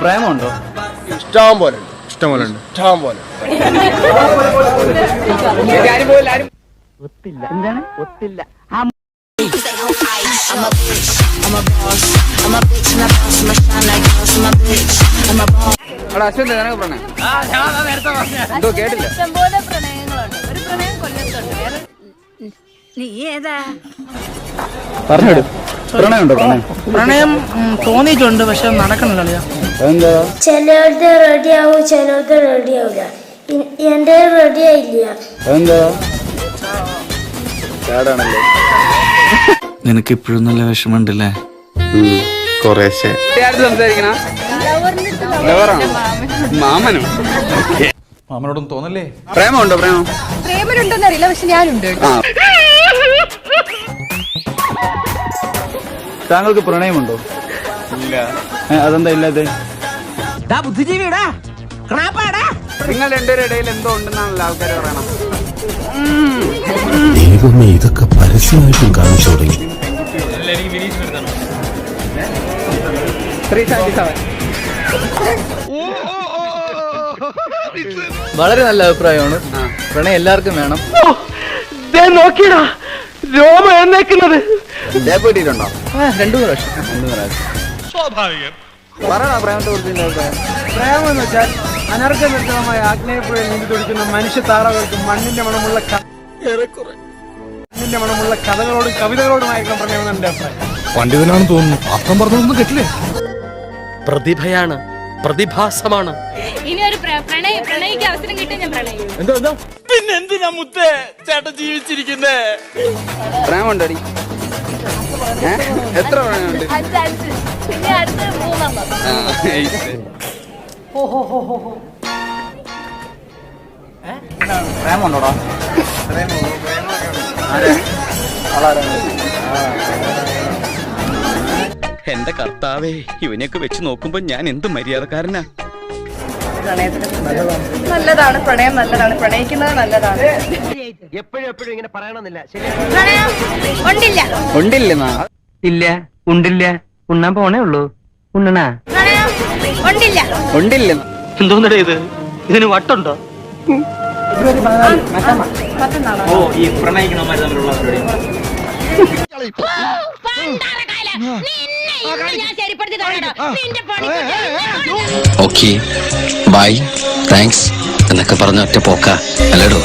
പ്രേമമുണ്ടോ? ഇഷ്ടം പോലെ ഉണ്ട്. ഇഷ്ടം പോലെ ഉണ്ട് ഇഷ്ടം പോലെ I'm a bitch, I'm a boss. I'm a bitch and a boss. I'ma shine like glass. I'm a bitch, I'm a boss. അവിടെ അശ്വന്ത് നിനക്ക് പ്രണയം എന്തോ കേട്ടില്ല. ഇഷ്ടംപോലെ പ്രണയങ്ങളുണ്ട്. ഒരു പ്രണയം കൊല്ലത്തുണ്ട്. നീ ഏതാ? പറഞ്ഞിടും പ്രണയമുണ്ടോ പ്രണയം? പ്രണയം തോന്നിയിട്ടുണ്ട് പക്ഷെ നടക്കണില്ല എന്താ? ചിലരുടെ റെഡി ആവും ചിലരുടെ റെഡി ആവില്ല. എന്റെ റെഡി ആയില്ല. എന്താ? നിനക്ക് ഇപ്പോഴും നല്ല വിഷമമുണ്ടല്ലേ? കുറേശ്ശെ. സംസാരിക്കണ? മാമനോ? മാമനോടൊന്നും തോന്നല്ലേ? പ്രേമുണ്ടോ പ്രേമം? പ്രേമനുണ്ടെന്ന് അറിയില്ല പക്ഷെ ഞാനുണ്ട് താങ്കൾക്ക് പ്രണയമുണ്ടോ? ഇല്ല. അതെന്താ ഇല്ലാതെ നിങ്ങൾ രണ്ടുപേരുടെ ഇടയിൽ എന്തോ ഉണ്ടെന്നാണല്ലോ ആൾക്കാർ പറയണം ദൈവമേ ഇതൊക്കെ പരസ്യമായിട്ടും കാണിച്ചു തുടങ്ങി. വളരെ നല്ല അഭിപ്രായമാണ്. പ്രണയം എല്ലാവർക്കും വേണം. നോക്കിയടാ. രോമ എന്നേക്കുന്നത് ദേപ്പോട്ടിട്ടുണ്ടോ രണ്ടു പ്രാവശ്യം. രണ്ടു പ്രാവശ്യം. പറയണ പ്രേമത്തെ കുറിച്ച് പ്രേമം എന്ന് വെച്ചാൽ അനർഘനിർത്തമായ ആഗ്നേയപ്പുഴയിൽ നീന്തി തുടിക്കുന്ന മനുഷ്യ താറകൾക്ക് മണ്ണിന്റെ മണമുള്ള മണ്ണിന്റെ മണമുള്ള കഥകളോടും കവിതകളോടുമായിരിക്കണം പ്രേമം എന്റെ അഭിപ്രായം. പണ്ഡിതനാണെന്ന് തോന്നുന്നു. അർത്ഥം പറഞ്ഞൊന്നും കേട്ടില്ലേ? പ്രതിഭയാണ് പ്രതിഭാസമാണ്. ഇനി ഒരു പ്ര- പ്രണയ പ്രണയിക്ക് അവസരം കിട്ടിയ ഞാൻ പ്രണയിക്കും. പ്രേമുണ്ടടി? എത്ര പ്രണയമുണ്ട്? പിന്നെ അടുത്ത് മൂന്നെണ്ണം. പ്രേമുണ്ടോടാ? എന്റെ കർത്താവേ ഇവനെയൊക്കെ വെച്ച് നോക്കുമ്പോ ഞാൻ എന്ത് മര്യാദക്കാരനാ? നല്ലതാണ് പ്രണയം നല്ലതാണ് പ്രണയിക്കുന്നത് നല്ലതാണ്. എപ്പോഴും എപ്പോഴും ഇങ്ങനെ പറയണമെന്നില്ല. ഉണ്ടില്ല. ഉണ്ടില്ല ഉണ്ടില്ല. ഉണ്ണാൻ പോണേ ഉള്ളൂ. ഉണ്ണണാ? ഉണ്ടില്ല. എന്തോന്നടേ ഇത്? ഇതിന് വട്ടുണ്ടോ? തരണോ നിന്റെ പണി ഓക്കെ ബൈ താങ്ക്സ് എന്നൊക്കെ പറഞ്ഞ ഒറ്റ പോക്ക. അല്ലേടോ.